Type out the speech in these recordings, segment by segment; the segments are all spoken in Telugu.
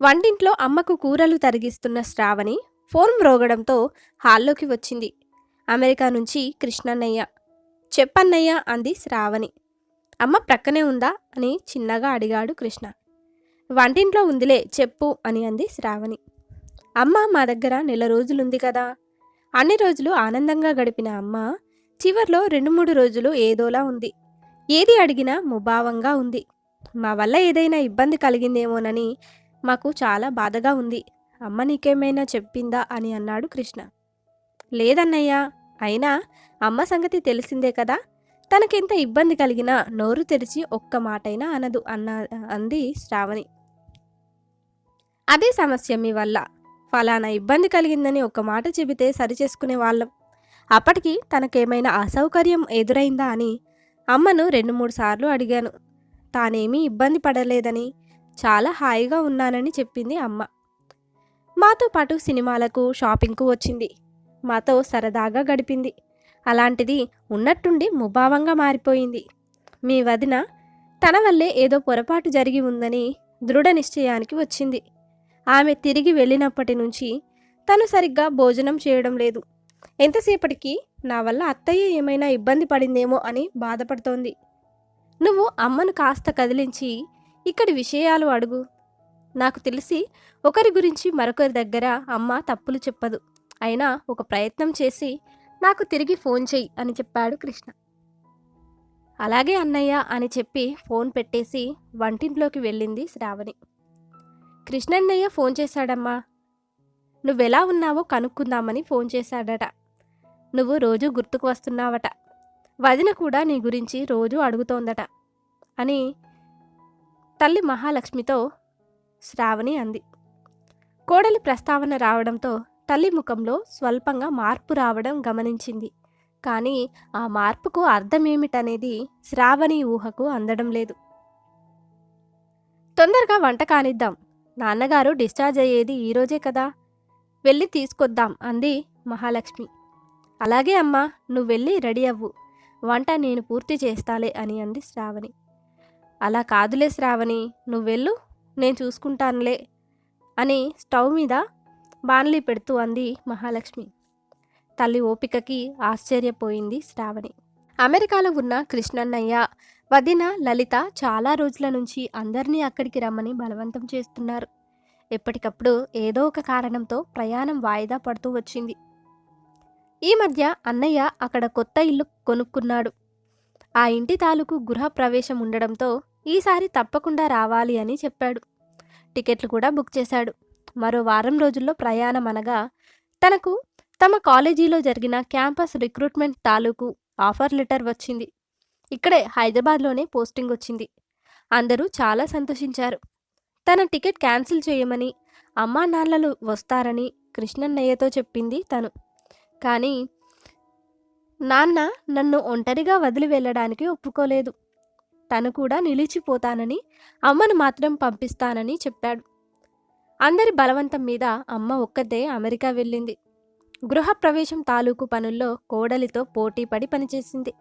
వంటింట్లో అమ్మకు కూరలు తరిగిస్తున్న శ్రావణి ఫోన్ మ్రోగడంతో హాల్లోకి వచ్చింది. అమెరికా నుంచి కృష్ణన్నయ్య. చెప్పన్నయ్య అంది శ్రావణి. అమ్మ ప్రక్కనే ఉందా? అని చిన్నగా అడిగాడు కృష్ణ. వంటింట్లో ఉందిలే చెప్పు అని అంది శ్రావణి. అమ్మ మా దగ్గర నెల రోజులుంది కదా. అన్ని రోజులు ఆనందంగా గడిపిన అమ్మ చివర్లో రెండు మూడు రోజులు ఏదోలా ఉంది. ఏది అడిగినా ముభావంగా ఉంది. మా వల్ల ఏదైనా ఇబ్బంది కలిగిందేమోనని మాకు చాలా బాధగా ఉంది. అమ్మ నీకేమైనా చెప్పిందా అని అన్నాడు కృష్ణ. లేదన్నయ్యా అయినా అమ్మ సంగతి తెలిసిందే కదా. తనకెంత ఇబ్బంది కలిగినా నోరు తెరిచి ఒక్క మాటైనా అనదు అన్న అంది శ్రావణి. అదే సమస్య మీ వల్ల. ఫలానా ఇబ్బంది కలిగిందని ఒక్క మాట చెబితే సరిచేసుకునే వాళ్ళం. అప్పటికి తనకేమైనా అసౌకర్యం ఎదురైందా అని అమ్మను రెండు మూడు సార్లు అడిగాను. తానేమీ ఇబ్బంది పడలేదని చాలా హాయిగా ఉన్నానని చెప్పింది అమ్మ. మాతో పాటు సినిమాలకు షాపింగ్కు వచ్చింది. మాతో సరదాగా గడిపింది. అలాంటిది ఉన్నట్టుండి ముభావంగా మారిపోయింది. మీ వదిన తన వల్లే ఏదో పొరపాటు జరిగి ఉందని దృఢ నిశ్చయానికి వచ్చింది. ఆమె తిరిగి వెళ్ళినప్పటి నుంచి తను సరిగ్గా భోజనం చేయడం లేదు. ఎంతసేపటికి నా వల్ల అత్తయ్య ఏమైనా ఇబ్బంది పడిందేమో అని బాధపడుతోంది. నువ్వు అమ్మను కాస్త కదిలించి ఇక్కడి విషయాలు అడుగు. నాకు తెలిసి ఒకరి గురించి మరొకరి దగ్గర అమ్మ తప్పులు చెప్పదు. అయినా ఒక ప్రయత్నం చేసి నాకు తిరిగి ఫోన్ చెయ్యి అని చెప్పాడు కృష్ణ. అలాగే అన్నయ్య అని చెప్పి ఫోన్ పెట్టేసి వంటింట్లోకి వెళ్ళింది శ్రావణి. కృష్ణన్నయ్య ఫోన్ చేశాడమ్మా. నువ్వెలా ఉన్నావో కనుక్కుందామని ఫోన్ చేశాడట. నువ్వు రోజు గుర్తుకు వస్తున్నావట. వదిన కూడా నీ గురించి రోజు అడుగుతోందట. అని తల్లి మహాలక్ష్మితో శ్రావణి అంది. కోడలి ప్రస్తావన రావడంతో తల్లి ముఖంలో స్వల్పంగా మార్పు రావడం గమనించింది. కానీ ఆ మార్పుకు అర్థమేమిటనేది శ్రావణి ఊహకు అందడం లేదు. తొందరగా వంట కానిద్దాం. నాన్నగారు డిశ్చార్జ్ అయ్యేది ఈరోజే కదా. వెళ్ళి తీసుకొద్దాం అంది మహాలక్ష్మి. అలాగే అమ్మా నువ్వు వెళ్ళి రెడీ అవ్వు. వంట నేను పూర్తి చేస్తాలే అని అంది శ్రావణి. అలా కాదులే శ్రావణి నువ్వెళ్ళు నేను చూసుకుంటానులే అని స్టవ్ మీద బాణలి పెడుతూ అంది మహాలక్ష్మి. తల్లి ఓపికకి ఆశ్చర్యపోయింది శ్రావణి. అమెరికాలో ఉన్న కృష్ణన్నయ్య వదిన లలిత చాలా రోజుల నుంచి అందరినీ అక్కడికి రమ్మని బలవంతం చేస్తున్నారు. ఎప్పటికప్పుడు ఏదో ఒక కారణంతో ప్రయాణం వాయిదా పడుతూ వచ్చింది. ఈ మధ్య అన్నయ్య అక్కడ కొత్త ఇల్లు కొనుక్కున్నాడు. ఆ ఇంటి తాలూకు గృహప్రవేశం ఉండడంతో ఈసారి తప్పకుండా రావాలి అని చెప్పాడు. టికెట్లు కూడా బుక్ చేశాడు. మరో వారం రోజుల్లో ప్రయాణం అనగా తనకు తమ కాలేజీలో జరిగిన క్యాంపస్ రిక్రూట్మెంట్ తాలూకు ఆఫర్ లెటర్ వచ్చింది. ఇక్కడే హైదరాబాద్లోనే పోస్టింగ్ వచ్చింది. అందరూ చాలా సంతోషించారు. తన టికెట్ క్యాన్సిల్ చేయమని అమ్మా నాన్నలు వస్తారని కృష్ణన్నయ్యతో చెప్పింది తను. కానీ నాన్న నన్ను ఒంటరిగా వదిలి వెళ్ళడానికి ఒప్పుకోలేదు. తను కూడా నిలిచిపోతానని అమ్మను మాత్రం పంపిస్తానని చెప్పాడు. అందరి బలవంతం మీద అమ్మ ఒక్కతే అమెరికా వెళ్ళింది. గృహప్రవేశం తాలూకు పనుల్లో కోడలితో పోటీపడి పనిచేసింది.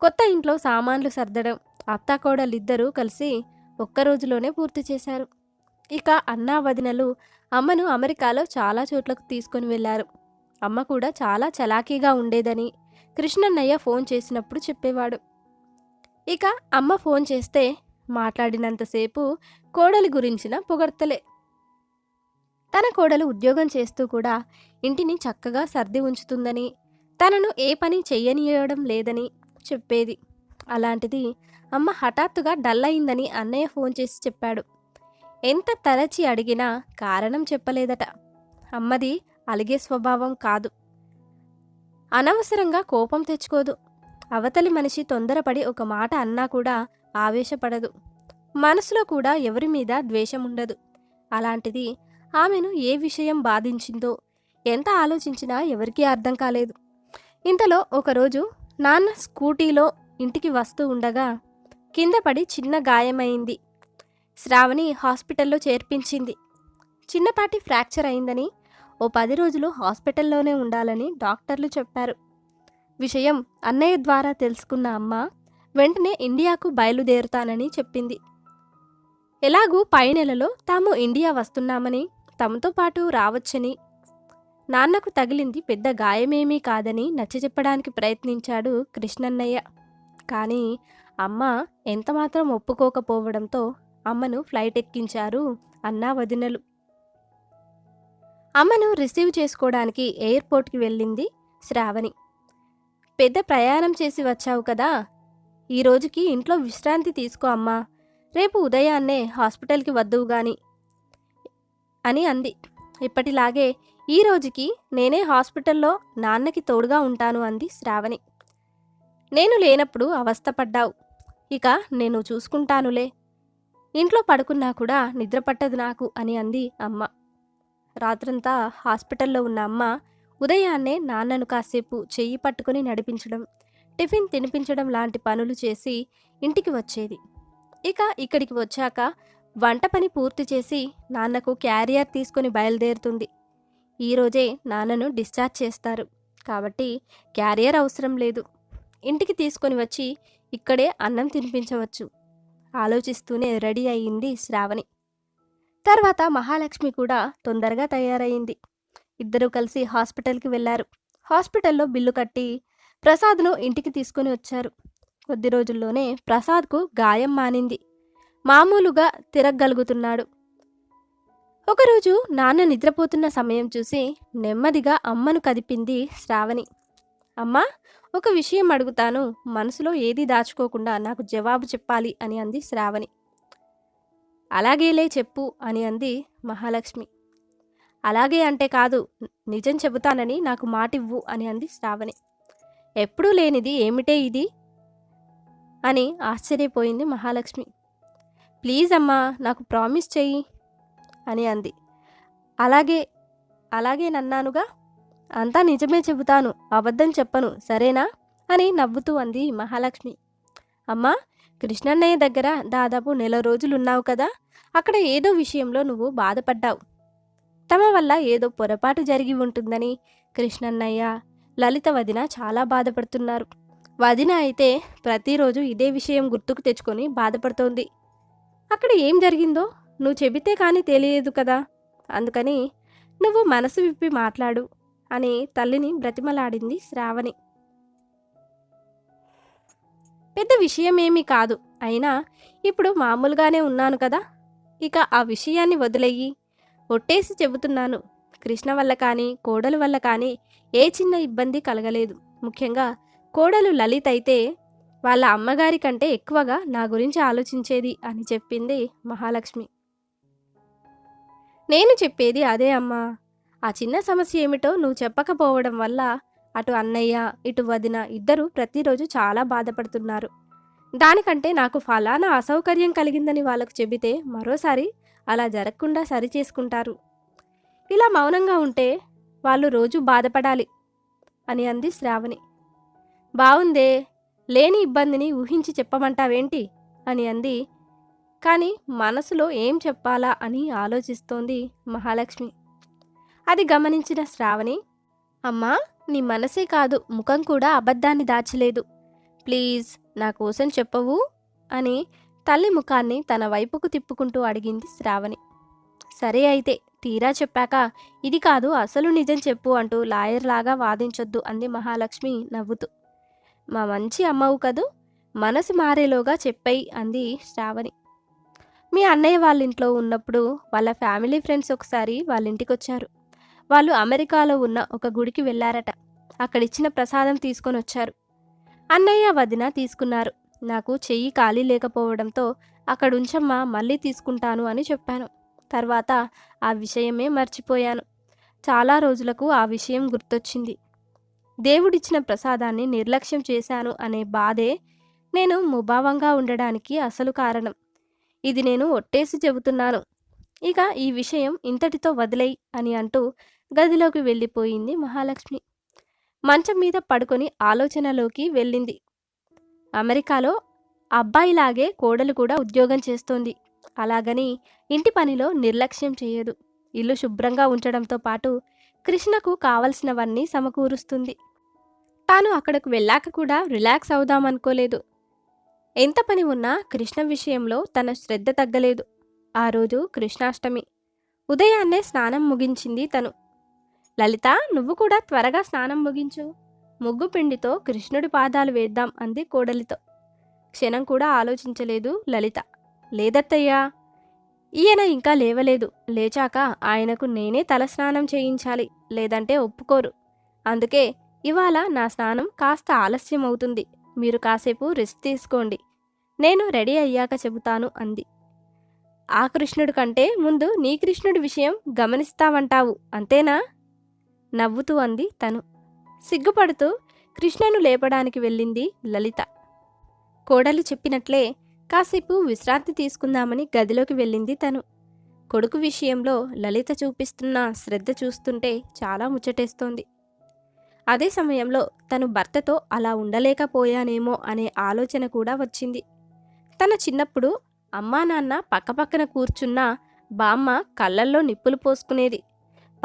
కొత్త ఇంట్లో సామాన్లు సర్దడం అత్తాకోడలిద్దరూ కలిసి ఒక్క రోజులోనే పూర్తి చేశారు. ఇక అన్నా వదినలు అమ్మను అమెరికాలో చాలా చోట్లకు తీసుకొని వెళ్ళారు. అమ్మ కూడా చాలా చలాకీగా ఉండేదని కృష్ణన్నయ్య ఫోన్ చేసినప్పుడు చెప్పేవాడు. ఇక అమ్మ ఫోన్ చేస్తే మాట్లాడినంతసేపు కోడలి గురించిన పొగడ్తలే. తన కోడలు ఉద్యోగం చేస్తూ కూడా ఇంటిని చక్కగా సర్ది ఉంచుతుందని తనను ఏ పని చెయ్యనియడం లేదని చెప్పేది. అలాంటిది అమ్మ హఠాత్తుగా డల్ అయిందని అన్నయ్య ఫోన్ చేసి చెప్పాడు. ఎంత తరచి అడిగినా కారణం చెప్పలేదట. అమ్మది అలిగే స్వభావం కాదు. అనవసరంగా కోపం తెచ్చుకోదు. అవతలి మనిషి తొందరపడి ఒక మాట అన్నా కూడా ఆవేశపడదు. మనసులో కూడా ఎవరి మీద ద్వేషం ఉండదు అలాంటిది ఆమెను ఏ విషయం బాధించిందో ఎంత ఆలోచించినా ఎవరికీ అర్థం కాలేదు. ఇంతలో ఒకరోజు నాన్న స్కూటీలో ఇంటికి వస్తూ ఉండగా కింద పడి చిన్న గాయమైంది. శ్రావణి హాస్పిటల్లో చేర్పించింది. చిన్నపాటి ఫ్రాక్చర్ అయిందని ఓ పది రోజులు హాస్పిటల్లోనే ఉండాలని డాక్టర్లు చెప్పారు. విషయం అన్నయ్య ద్వారా తెలుసుకున్న అమ్మ వెంటనే ఇండియాకు బయలుదేరుతానని చెప్పింది. ఎలాగూ పై నెలలో తాము ఇండియా వస్తున్నామని తమతో పాటు రావచ్చని. నాన్నకు తగిలింది పెద్ద గాయమేమీ కాదని నచ్చజెప్పడానికి ప్రయత్నించాడు కృష్ణన్నయ్య. కానీ అమ్మ ఎంతమాత్రం ఒప్పుకోకపోవడంతో అమ్మను ఫ్లైట్ ఎక్కించారు అన్నా వదినలు. అమ్మను రిసీవ్ చేసుకోవడానికి ఎయిర్పోర్ట్కి వెళ్ళింది శ్రావణి. పెద్ద ప్రయాణం చేసి వచ్చావు కదా ఈ రోజుకి ఇంట్లో విశ్రాంతి తీసుకో అమ్మా రేపు ఉదయాన్నే హాస్పిటల్కి వద్దువు గాని అని అంది. ఇప్పటిలాగే ఈ రోజుకి నేనే హాస్పిటల్లో నాన్నకి తోడుగా ఉంటాను అంది శ్రావణి. నేను లేనప్పుడు అవస్థపడ్డావు ఇక నేను చూసుకుంటానులే. ఇంట్లో పడుకున్నా కూడా నిద్ర పట్టదు నాకు అని అంది అమ్మ. రాత్రంతా హాస్పిటల్లో ఉన్న అమ్మ ఉదయాన్నే నాన్నను కాసేపు చెయ్యి పట్టుకుని నడిపించడం టిఫిన్ తినిపించడం లాంటి పనులు చేసి ఇంటికి వచ్చేది. ఇక ఇక్కడికి వచ్చాక వంట పని పూర్తి చేసి నాన్నకు క్యారియర్ తీసుకుని బయలుదేరుతుంది. ఈరోజే నాన్నను డిశ్చార్జ్ చేస్తారు. కాబట్టి క్యారియర్ అవసరం లేదు. ఇంటికి తీసుకొని వచ్చి ఇక్కడే అన్నం తినిపించవచ్చు. ఆలోచిస్తూనే రెడీ అయ్యింది శ్రావణి. తర్వాత మహాలక్ష్మి కూడా తొందరగా తయారయింది. ఇద్దరూ కలిసి హాస్పిటల్కి వెళ్ళారు. హాస్పిటల్లో బిల్లు కట్టి ప్రసాద్ను ఇంటికి తీసుకుని వచ్చారు. కొద్ది రోజుల్లోనే ప్రసాద్కు గాయం మానింది. మామూలుగా తిరగగలుగుతున్నాడు. ఒకరోజు నాన్న నిద్రపోతున్న సమయం చూసి నెమ్మదిగా అమ్మను కదిపింది శ్రావణి. అమ్మా ఒక విషయం అడుగుతాను. మనసులో ఏది దాచుకోకుండా నాకు జవాబు చెప్పాలి అని అంది శ్రావణి. అలాగేలే చెప్పు అని అంది మహాలక్ష్మి. అలాగే అంటే కాదు నిజం చెబుతానని నాకు మాటివ్వు అని అంది శ్రావణి. ఎప్పుడూ లేనిది ఏమిటే ఇది? అని ఆశ్చర్యపోయింది మహాలక్ష్మి. ప్లీజ్ అమ్మా నాకు ప్రామిస్ చెయ్యి అని అంది. అలాగే అలాగే నన్నానుగా? అంతా నిజమే చెబుతాను అబద్ధం చెప్పను సరేనా? అని నవ్వుతూ అంది మహాలక్ష్మి. అమ్మా కృష్ణన్నయ్య దగ్గర దాదాపు నెల రోజులున్నావు కదా అక్కడ ఏదో విషయంలో నువ్వు బాధపడ్డావు. తమ వల్ల ఏదో పొరపాటు జరిగి ఉంటుందని కృష్ణన్నయ్య లలిత వదిన చాలా బాధపడుతున్నారు. వదిన అయితే ప్రతిరోజు ఇదే విషయం గుర్తుకు తెచ్చుకొని బాధపడుతోంది. అక్కడ ఏం జరిగిందో నువ్వు చెబితే కానీ తెలియదు కదా అందుకని నువ్వు మనసు విప్పి మాట్లాడు అని తల్లిని బ్రతిమలాడింది శ్రావణి. పెద్ద విషయమేమీ కాదు. అయినా ఇప్పుడు మామూలుగానే ఉన్నాను కదా. ఇక ఆ విషయాన్ని వదిలేయి. ఒట్టేసి చెబుతున్నాను. కృష్ణ వల్ల కానీ కోడలు వల్ల కానీ ఏ చిన్న ఇబ్బంది కలగలేదు. ముఖ్యంగా కోడలు లలిత్ అయితే వాళ్ళ అమ్మగారి కంటే ఎక్కువగా నా గురించి ఆలోచించేది అని చెప్పింది మహాలక్ష్మి. నేను చెప్పేది అదే అమ్మా. ఆ చిన్న సమస్య ఏమిటో నువ్వు చెప్పకపోవడం వల్ల అటు అన్నయ్య ఇటు వదిన ఇద్దరు ప్రతిరోజు చాలా బాధపడుతున్నారు. దానికంటే నాకు ఫలానా అసౌకర్యం కలిగిందని వాళ్ళకు చెబితే మరోసారి అలా జరగకుండా సరి చేసుకుంటారు. ఇలా మౌనంగా ఉంటే వాళ్ళు రోజు బాధపడాలి అని అంది శ్రావణి. బావుందే లేని ఇబ్బందిని ఊహించి చెప్పమంటావేంటి? అని అంది. కానీ మనసులో ఏం చెప్పాలా అని ఆలోచిస్తోంది మహాలక్ష్మి. అది గమనించిన శ్రావణి అమ్మా! నీ మనసే కాదు ముఖం కూడా అబద్ధాన్ని దాచలేదు. ప్లీజ్ నా కోసం చెప్పవు అని తల్లి ముఖాన్ని తన వైపుకు తిప్పుకుంటూ అడిగింది శ్రావణి. సరే అయితే తీరా చెప్పాక ఇది కాదు అసలు నిజం చెప్పు అంటూ లాయర్ లాగా వాదించొద్దు అంది మహాలక్ష్మి నవ్వుతూ. మా మంచి అమ్మవు కదూ మనసు మారేలోగా చెప్పాయి అంది శ్రావణి. మీ అన్నయ్య వాళ్ళ ఇంట్లో ఉన్నప్పుడు వాళ్ళ ఫ్యామిలీ ఫ్రెండ్స్ ఒకసారి వాళ్ళ ఇంటికి వచ్చారు వాళ్ళు అమెరికాలో ఉన్న ఒక గుడికి వెళ్ళారట. అక్కడిచ్చిన ప్రసాదం తీసుకొని వచ్చారు. అన్నయ్య వదిన తీసుకున్నారు. నాకు చెయ్యి ఖాళీ లేకపోవడంతో అక్కడుంచమ్మా మళ్ళీ తీసుకుంటాను అని చెప్పాను. తర్వాత ఆ విషయమే మర్చిపోయాను. చాలా రోజులకు ఆ విషయం గుర్తొచ్చింది. దేవుడిచ్చిన ప్రసాదాన్ని నిర్లక్ష్యం చేశాను అనే బాధే నేను ముభావంగా ఉండడానికి అసలు కారణం. ఇది నేను ఒట్టేసి చెబుతున్నాను. ఇక ఈ విషయం ఇంతటితో వదిలేయి అని అంటూ గదిలోకి వెళ్ళిపోయింది మహాలక్ష్మి. మంచం మీద పడుకొని ఆలోచనలోకి వెళ్ళింది. అమెరికాలో అబ్బాయిలాగే కోడలు కూడా ఉద్యోగం చేస్తోంది. అలాగని ఇంటి పనిలో నిర్లక్ష్యం చేయదు. ఇల్లు శుభ్రంగా ఉంచడంతో పాటు కృష్ణకు కావలసినవన్నీ సమకూరుస్తుంది. తాను అక్కడకు వెళ్ళాక కూడా రిలాక్స్ అవుదామనుకోలేదు. ఎంత పని ఉన్నా కృష్ణ విషయంలో తన శ్రద్ధ తగ్గలేదు. ఆ రోజు కృష్ణాష్టమి. ఉదయాన్నే స్నానం ముగించింది తను. లలిత నువ్వు కూడా త్వరగా స్నానం ముగించు. ముగ్గు పిండితో కృష్ణుడి పాదాలు వేద్దాం అంది కోడలితో. క్షణం కూడా ఆలోచించలేదు లలిత. లేదత్తయ్యా! ఈయన ఇంకా లేవలేదు. లేచాక ఆయనకు నేనే తలస్నానం చేయించాలి. లేదంటే ఒప్పుకోరు. అందుకే ఇవాళ నా స్నానం కాస్త ఆలస్యం అవుతుంది మీరు కాసేపు రెస్ట్ తీసుకోండి. నేను రెడీ అయ్యాక చెబుతాను అంది. ఆ కృష్ణుడి కంటే ముందు నీ కృష్ణుడి విషయం గమనిస్తావంటావు అంతేనా? నవ్వుతూ అంది తను. సిగ్గుపడుతూ కృష్ణను లేపడానికి వెళ్ళింది లలిత. కోడలు చెప్పినట్లే కాసేపు విశ్రాంతి తీసుకుందామని గదిలోకి వెళ్ళింది తను. కొడుకు విషయంలో లలిత చూపిస్తున్న శ్రద్ధ చూస్తుంటే చాలా ముచ్చటేస్తోంది. అదే సమయంలో తను భర్తతో అలా ఉండలేకపోయానేమో అనే ఆలోచన కూడా వచ్చింది. తన చిన్నప్పుడు అమ్మా నాన్న పక్కపక్కన కూర్చున్న బామ్మ కళ్ళల్లో నిప్పులు పోసుకునేది.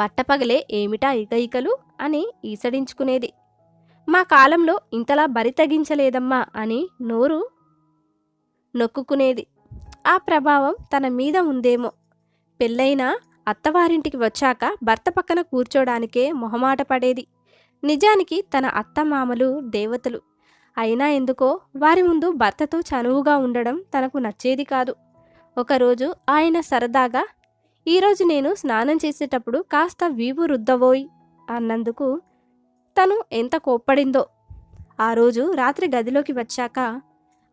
పట్టపగలే ఏమిటా ఇకఇకలు అని ఈసడించుకునేది. మా కాలంలో ఇంతలా బరి తగించలేదమ్మా అని నోరు నొక్కుకునేది. ఆ ప్రభావం తన మీద ఉందేమో. పెళ్ళైన అత్తవారింటికి వచ్చాక భర్త పక్కన కూర్చోడానికే మొహమాట పడేది. నిజానికి తన అత్తమామలు దేవతలు. అయినా ఎందుకో వారి ముందు భర్తతో చనువుగా ఉండడం తనకు నచ్చేది కాదు. ఒకరోజు ఆయన సరదాగా ఈరోజు నేను స్నానం చేసేటప్పుడు కాస్త వీపు రుద్దవోయ్ అన్నందుకు తను ఎంత కోప్పడిందో. ఆ రోజు రాత్రి గదిలోకి వచ్చాక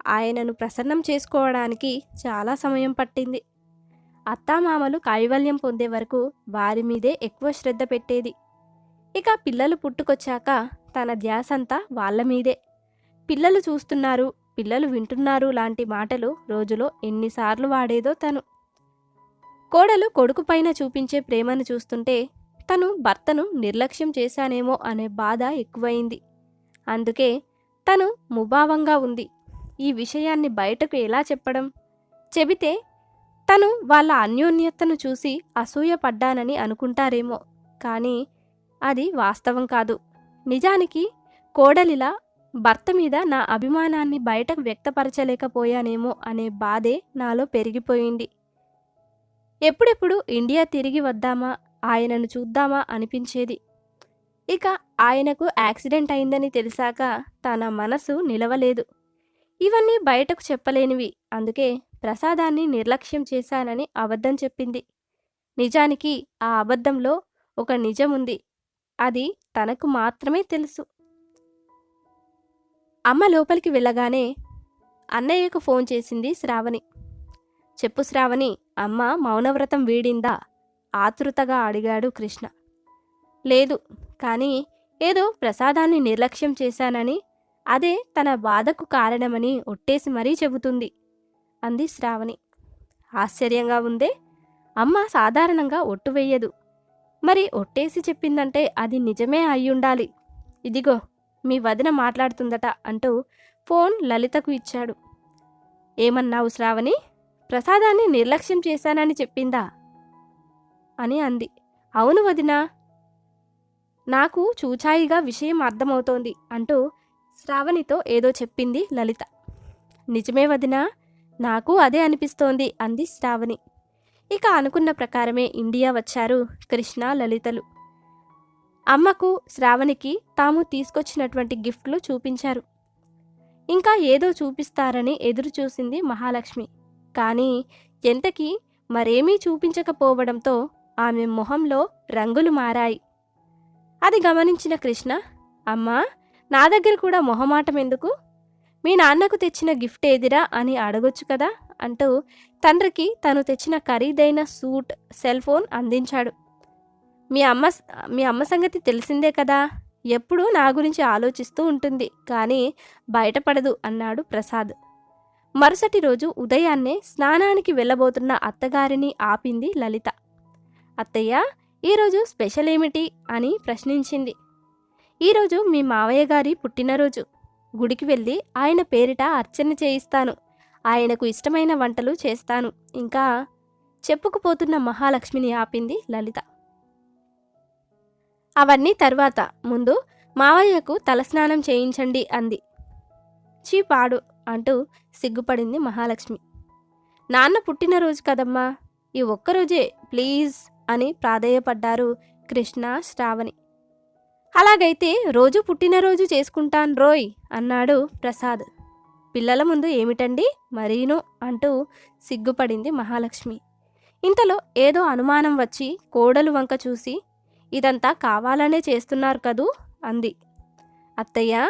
ఆయనను ప్రసన్నం చేసుకోవడానికి చాలా సమయం పట్టింది. అత్తామామలు కైవల్యం పొందే వరకు వారి మీదే ఎక్కువ శ్రద్ధ పెట్టేది. ఇక పిల్లలు పుట్టుకొచ్చాక తన ధ్యాసంతా వాళ్ళ మీదే. పిల్లలు చూస్తున్నారు పిల్లలు వింటున్నారు లాంటి మాటలు రోజులో ఎన్నిసార్లు వాడేదో తను. కోడలు కొడుకు పైన చూపించే ప్రేమను చూస్తుంటే తను భర్తను నిర్లక్ష్యం చేశానేమో అనే బాధ ఎక్కువైంది. అందుకే తను ముభావంగా ఉంది. ఈ విషయాన్ని బయటకు ఎలా చెప్పడం? చెబితే తను వాళ్ళ అన్యోన్యతను చూసి అసూయపడ్డానని అనుకుంటారేమో. కానీ అది వాస్తవం కాదు. నిజానికి కోడలిలా భర్త మీద నా అభిమానాన్ని బయటకు వ్యక్తపరచలేకపోయానేమో అనే బాధే నాలో పెరిగిపోయింది. ఎప్పుడెప్పుడు ఇండియా తిరిగి వద్దామా? ఆయనను చూద్దామా? అనిపించేది. ఇక ఆయనకు యాక్సిడెంట్ అయిందని తెలిసాక తన మనసు నిలవలేదు. ఇవన్నీ బయటకు చెప్పలేనివి. అందుకే ప్రసాదాన్ని నిర్లక్ష్యం చేశానని అబద్ధం చెప్పింది. నిజానికి ఆ అబద్ధంలో ఒక నిజముంది. అది తనకు మాత్రమే తెలుసు. అమ్మ లోపలికి వెళ్ళగానే అన్నయ్యకు ఫోన్ చేసింది శ్రావణి. చెప్పు శ్రావణి అమ్మ మౌనవ్రతం వీడిందా? ఆతృతగా అడిగాడు కృష్ణ. లేదు కానీ ఏదో ప్రసాదాన్ని నిర్లక్ష్యం చేశానని అదే తన బాధకు కారణమని ఒట్టేసి మరీ చెబుతుంది అంది శ్రావణి. ఆశ్చర్యంగా ఉందే అమ్మ సాధారణంగా ఒట్టు వెయ్యదు. మరి ఒట్టేసి చెప్పిందంటే అది నిజమే అయ్యుండాలి. ఇదిగో మీ వదిన మాట్లాడుతుందట అంటూ ఫోన్ లలితకు ఇచ్చాడు. ఏమన్నావు శ్రావణి? ప్రసాదాన్ని నిర్లక్ష్యం చేశానని చెప్పిందా? అని అంది. అవును వదినా. నాకు చూచాయిగా విషయం అర్థమవుతోంది అంటూ శ్రావణితో ఏదో చెప్పింది లలిత. నిజమే వదినా నాకు అదే అనిపిస్తోంది అంది శ్రావణి. ఇక అనుకున్న ప్రకారమే ఇండియా వచ్చారు కృష్ణ లలితలు. అమ్మకు శ్రావణికి తాము తీసుకొచ్చినటువంటి గిఫ్ట్లు చూపించారు. ఇంకా ఏదో చూపిస్తారని ఎదురు చూసింది మహాలక్ష్మి. కానీ ఎంతకీ మరేమీ చూపించకపోవడంతో ఆమె మొహంలో రంగులు మారాయి. అది గమనించిన కృష్ణ అమ్మా నా దగ్గర కూడా మొహమాటం ఎందుకు మీ నాన్నకు తెచ్చిన గిఫ్ట్ ఏదిరా అని అడగొచ్చు కదా? అంటూ తండ్రికి తను తెచ్చిన ఖరీదైన సూట్ సెల్ ఫోన్ అందించాడు. మీ అమ్మ మీ అమ్మ సంగతి తెలిసిందే కదా? ఎప్పుడూ నా గురించి ఆలోచిస్తూ ఉంటుంది కానీ బయటపడదు అన్నాడు ప్రసాద్. మరుసటి రోజు ఉదయాన్నే స్నానానికి వెళ్ళబోతున్న అత్తగారిని ఆపింది లలిత. అత్తయ్య ఈరోజు స్పెషల్ ఏమిటి? అని ప్రశ్నించింది. ఈరోజు మీ మావయ్య గారి పుట్టినరోజు. గుడికి వెళ్ళి ఆయన పేరిట అర్చన చేయిస్తాను. ఆయనకు ఇష్టమైన వంటలు చేస్తాను. ఇంకా చెప్పుకుపోతున్న మహాలక్ష్మిని ఆపింది లలిత. అవన్నీ తర్వాత. ముందు మావయ్యకు తలస్నానం చేయించండి అంది. చీ పాడు అంటూ సిగ్గుపడింది మహాలక్ష్మి. నాన్న పుట్టినరోజు కదమ్మా. ఈ ఒక్కరోజే ప్లీజ్ అని ప్రాధేయపడ్డారు కృష్ణ శ్రావణి. అలాగైతే రోజు పుట్టినరోజు చేసుకుంటాను రోయ్ అన్నాడు ప్రసాద్. పిల్లల ముందు ఏమిటండి మరీను అంటూ సిగ్గుపడింది మహాలక్ష్మి. ఇంతలో ఏదో అనుమానం వచ్చి కోడలు వంక చూసి ఇదంతా కావాలనే చేస్తున్నారు కదూ? అంది. అత్తయ్య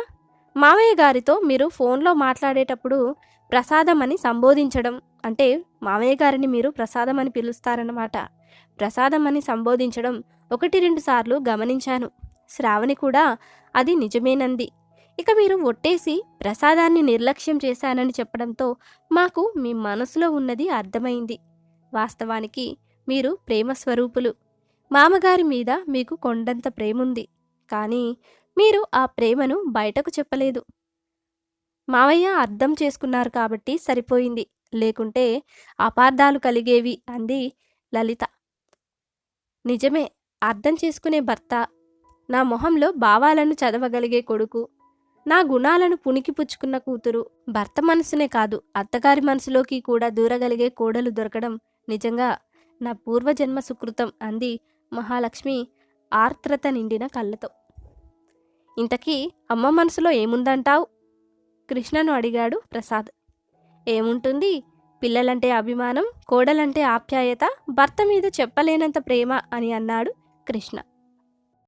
మావయ్య గారితో మీరు ఫోన్లో మాట్లాడేటప్పుడు ప్రసాదం అని సంబోధించడం అంటే మావయ్య గారిని మీరు ప్రసాదం అని పిలుస్తారన్నమాట. ప్రసాదం అని సంబోధించడం ఒకటి రెండు సార్లు గమనించాను. శ్రావణి కూడా అది నిజమేనంది. ఇక మీరు ఒట్టేసి ప్రసాదాన్ని నిర్లక్ష్యం చేశానని చెప్పడంతో మాకు మీ మనసులో ఉన్నది అర్థమైంది. వాస్తవానికి మీరు ప్రేమ స్వరూపులు మామగారి మీద మీకు కొండంత ప్రేముంది. కానీ మీరు ఆ ప్రేమను బయటకు చెప్పలేదు. మావయ్య అర్థం చేసుకున్నారు కాబట్టి సరిపోయింది. లేకుంటే అపార్థాలు కలిగేవి అంది లలిత. నిజమే అర్థం చేసుకునే భర్త. నా మొహంలో భావాలను చదవగలిగే కొడుకు. నా గుణాలను పుణికిపుచ్చుకున్న కూతురు. భర్త మనసునే కాదు అత్తగారి మనసులోకి కూడా దూరగలిగే కోడలు దొరకడం నిజంగా నా పూర్వజన్మ సుకృతం అంది మహాలక్ష్మి ఆర్ద్రత నిండిన కళ్ళతో. ఇంతకీ అమ్మ మనసులో ఏముందంటావు? కృష్ణను అడిగాడు ప్రసాద్. ఏముంటుంది? పిల్లలంటే అభిమానం కోడలంటే ఆప్యాయత భర్త మీద చెప్పలేనంత ప్రేమ అని అన్నాడు కృష్ణ.